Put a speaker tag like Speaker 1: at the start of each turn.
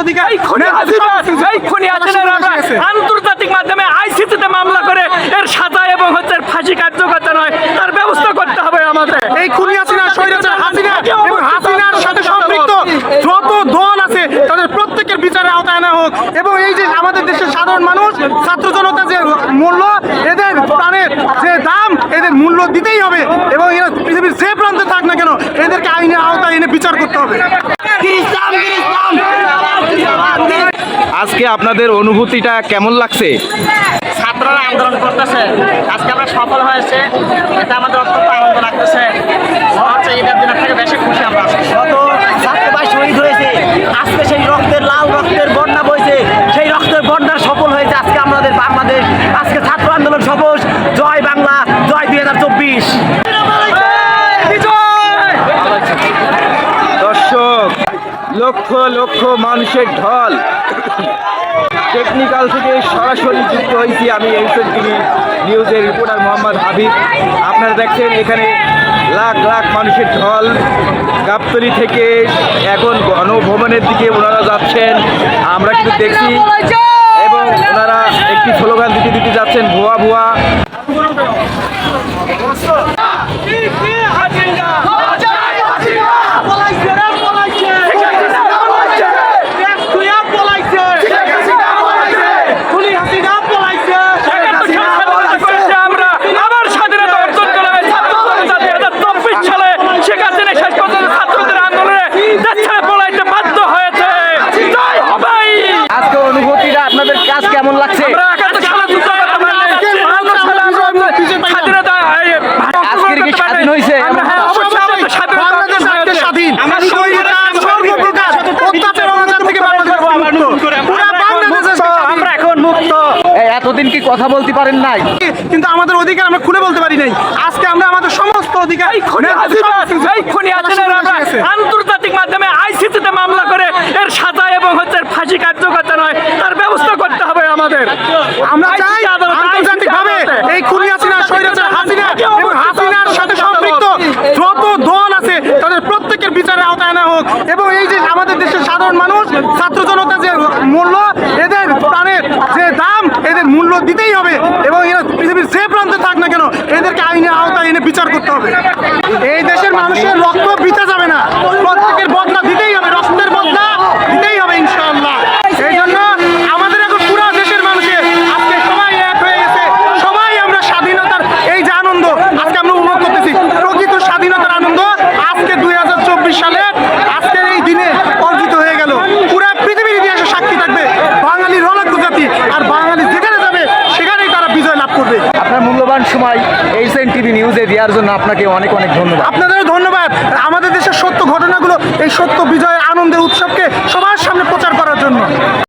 Speaker 1: অধিকার
Speaker 2: আন্তর্জাতিক মাধ্যমে আইসিসিতে মামলা করে এর সাজা এবং হচ্ছে ফাঁসি কার্যকর্তা নয় তার ব্যবস্থা করতে হবে আমাদের।
Speaker 1: এই খুনি হাসিনা? স্বৈরাচার হাসিনা এবং হাসিনার সাথে সম্পৃক্ত যত দল আছে তাদের প্রত্যেকের বিচারের আওতায় আনা হোক। এবং এই যে আমাদের দেশের সাধারণ মানুষ ছাত্র জনতা যে মূল্য এদের প্রাণের যে দাম এদের মূল্য দিতেই হবে। এবং এরা পৃথিবীর যে প্রান্তে থাক না কেন এদেরকে আইনের আওতায় এনে বিচার করতে হবে।
Speaker 3: আজকে আপনাদের অনুভূতিটা কেমন লাগছে?
Speaker 4: ছাত্ররা আন্দোলন করতেছে। আজকে আমরা সফল হয়েছে। এটা আমাদের অত্যন্ত আনন্দ লাগতেছে। হচ্ছে ঈদের দিনের থেকে বেশি খুশি আমরা
Speaker 5: শহীদ হয়েছে। আজকে
Speaker 3: লক্ষ লক্ষ মানুষের ঢল। টেকনিক্যাল থেকে সরাসরি যুক্ত হয়েছি আমি এইচএন টিভি নিউজের রিপোর্টার মোহাম্মদ হাবিব। আপনারা দেখছেন এখানে লাখ লাখ মানুষের ঢল। গাবতলি থেকে এখন গণভবনের দিকে ওনারা যাচ্ছেন। আমরা কিন্তু দেখছি এবং ওনারা একটি স্লোগান দিতে দিতে যাচ্ছেন, ভুয়া ভুয়া
Speaker 2: করেছে আমরা আবার স্বাধীনতা অর্জন করলাম এই ছাত্র জনতা দুই হাজার চব্বিশ সালে শেখ হাসিনা শেষ পর্যন্ত ছাত্রদের আন্দোলনে দেশ ছেড়ে পলাইতে বাধ্য হয়েছে জয় হবাই
Speaker 3: আজকে অনুভূতিটা আপনাদের কাজ কেমন লাগছে
Speaker 2: আমরা একাত্তর সালে যুদ্ধ করতে পারিনি। বাহাত্তর সালে আমরা স্বাধীনতা এই,
Speaker 3: আজকের কি স্বাধীন হয়েছে?
Speaker 2: আমরা হ্যাঁ, অবশ্যই আমাদের স্বাধীনতা
Speaker 1: বাংলাদেশ
Speaker 2: অর্জন
Speaker 1: আজকে
Speaker 2: হয়েছে।
Speaker 1: স্বাধীন
Speaker 2: আমরা
Speaker 1: স্বৈরাচার সর্বপ্রকার অত্যাচার অনাচার থেকে বাংলাদেশ মুক্ত পুরা বাংলাদেশ আজকে স্বাধীন।
Speaker 2: মুক্ত
Speaker 3: এই এতদিন কি কথা বলতে পারেন নাই?
Speaker 1: কিন্তু আমাদের অধিকার আমরা খুলে বলতে পারি নাই। আজকে আমরা আমাদের সমস্ত অধিকার
Speaker 2: আন্তর্জাতিক মাধ্যমে আইসিসিতে মামলা করে এর সাজা এবং হচ্ছে ফাঁসি কার্যকর্তা নয় তার ব্যবস্থা করতে হবে আমাদের।
Speaker 1: আমরা চাই
Speaker 2: ICC
Speaker 1: আন্তর্জাতিক ভাবে এই খুনি হাসিনা স্বৈরাচার হাসিনা এবং হাসিনার সাথে সম্পৃক্ত যত দল আছে তাদের প্রত্যেকের বিচারের আওতায় আনা হোক। এবং এই যে আমাদের দেশের সাধারণ মানুষ ছাত্র জনতা যে মূল্য এদের প্রাণের যে দাম এদের মূল্য দিতেই হবে এবং এরা পৃথিবীর যে প্রান্তে থাক না কেন, এদেরকে আইনের আওতায় এনে বিচার করতে হবে এই দেশের মানুষের রক্ত বিতে যাবে না প্রত্যেকের বদলা দিতেই হবে রক্তের বদলা দিতেই হবে ইনশাআল্লাহ এই জন্য আমাদের এখন পুরো দেশের মানুষের আজকে সবাই এক হয়ে গেছে সবাই আমরা স্বাধীনতার এই যে আনন্দ আজকে আমরা উপভোগ করতেছি প্রকৃত স্বাধীনতার আনন্দ আজকে দুই সালে আজকের এই দিনে অর্জিত হয়ে গেল পুরো পৃথিবীর ইতিহাসে সাক্ষী থাকবে বাঙালি রণাক্ত জাতি আর বাঙালি যেখানে যাবে সেখানেই তারা বিজয় লাভ করবে
Speaker 3: আপনার মূল্যবান সময় এইচএন টিভি নিউজে দেওয়ার জন্য আপনাকে অনেক অনেক ধন্যবাদ।
Speaker 1: আপনাদেরও ধন্যবাদ। আমাদের দেশের সত্য ঘটনাগুলো, এই সত্য সবাই